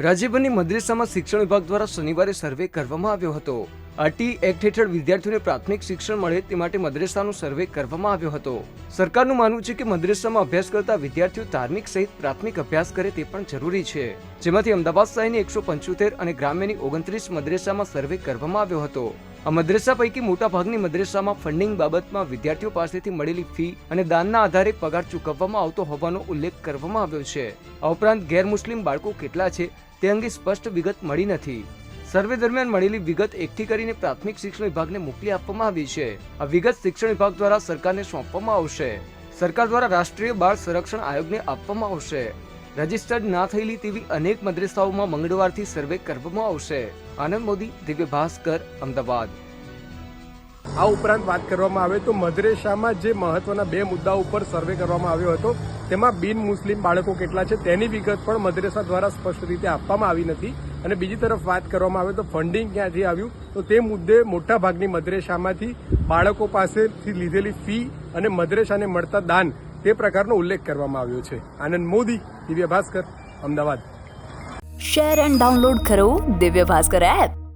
રાજ્યભરની મદ્રેસામાં શિક્ષણ વિભાગ દ્વારા શનિવારે સર્વે કરવામાં આવ્યો હતો. આરટી એક્ટ હેઠળ વિદ્યાર્થીઓને પ્રાથમિક શિક્ષણ મળે તે માટે મદ્રેસાનો સર્વે કરવામાં આવ્યો હતો. સરકારનું માનવું છે કે મદ્રેસામાં અભ્યાસ કરતા વિદ્યાર્થીઓ ધાર્મિક સહિત પ્રાથમિક અભ્યાસ કરે તે પણ જરૂરી છે. જેમાંથી અમદાવાદ શહેરની એકસો પંચોતેર અને ગ્રામ્યની ઓગણત્રીસ મદ્રેસામાં સર્વે કરવામાં આવ્યો હતો. આ મદ્રેસા પૈકી મોટા ભાગની મદ્રેસામાં ફંડિંગ બાબતમાં વિદ્યાર્થીઓ પાસેથી મળેલી ફી અને દાનના આધારે પગાર ચૂકવવામાં આવતો હોવાનો ઉલ્લેખ કરવામાં આવ્યો છે. આ ઉપરાંત ગેરમુસ્લિમ બાળકો કેટલા છે તે અંગે સ્પષ્ટ વિગત મળી નથી. સર્વે દરમિયાન મળેલી વિગત એકઠી કરીને પ્રાથમિક શિક્ષણ વિભાગને મોકલી આપવામાં આવી છે. આ વિગત શિક્ષણ વિભાગ દ્વારા સરકારને સોંપવામાં આવશે. સરકાર દ્વારા રાષ્ટ્રીય બાળ સંરક્ષણ આયોગને આપવામાં આવશે. રજિસ્ટર્ડ ના થયેલી તેવી અનેક મદ્રેસાઓમાં મંગળવારથી સર્વે કરવામાં આવશે. આનંદ મોદી, દિવ્ય ભાસ્કર, અમદાવાદ. આ ઉપરાંત વાત કરવામાં આવે તો મદ્રેસામાં જે મહત્વના બે મુદ્દાઓ ઉપર સર્વે કરવામાં આવ્યો હતો, તેમાં બિન મુસ્લિમ બાળકો કેટલા છે તેની વિગત પણ મદ્રેસા દ્વારા સ્પષ્ટ રીતે આપવામાં આવી નથી. અને બીજી તરફ વાત કરવામાં આવે તો ફંડિંગ ક્યાંથી આવ્યું? તો તે મુદ્દે મોટા ભાગની મદ્રેસામાંથી બાળકો પાસેથી લીધેલી ફી અને મદ્રેસાને મળતા દાન તે પ્રકારનો ઉલ્લેખ કરવામાં આવ્યો છે. Anand Modi, Divya Bhaskar, Ahmedabad. Share and download કરો દિવ્ય ભાસ્કર એપ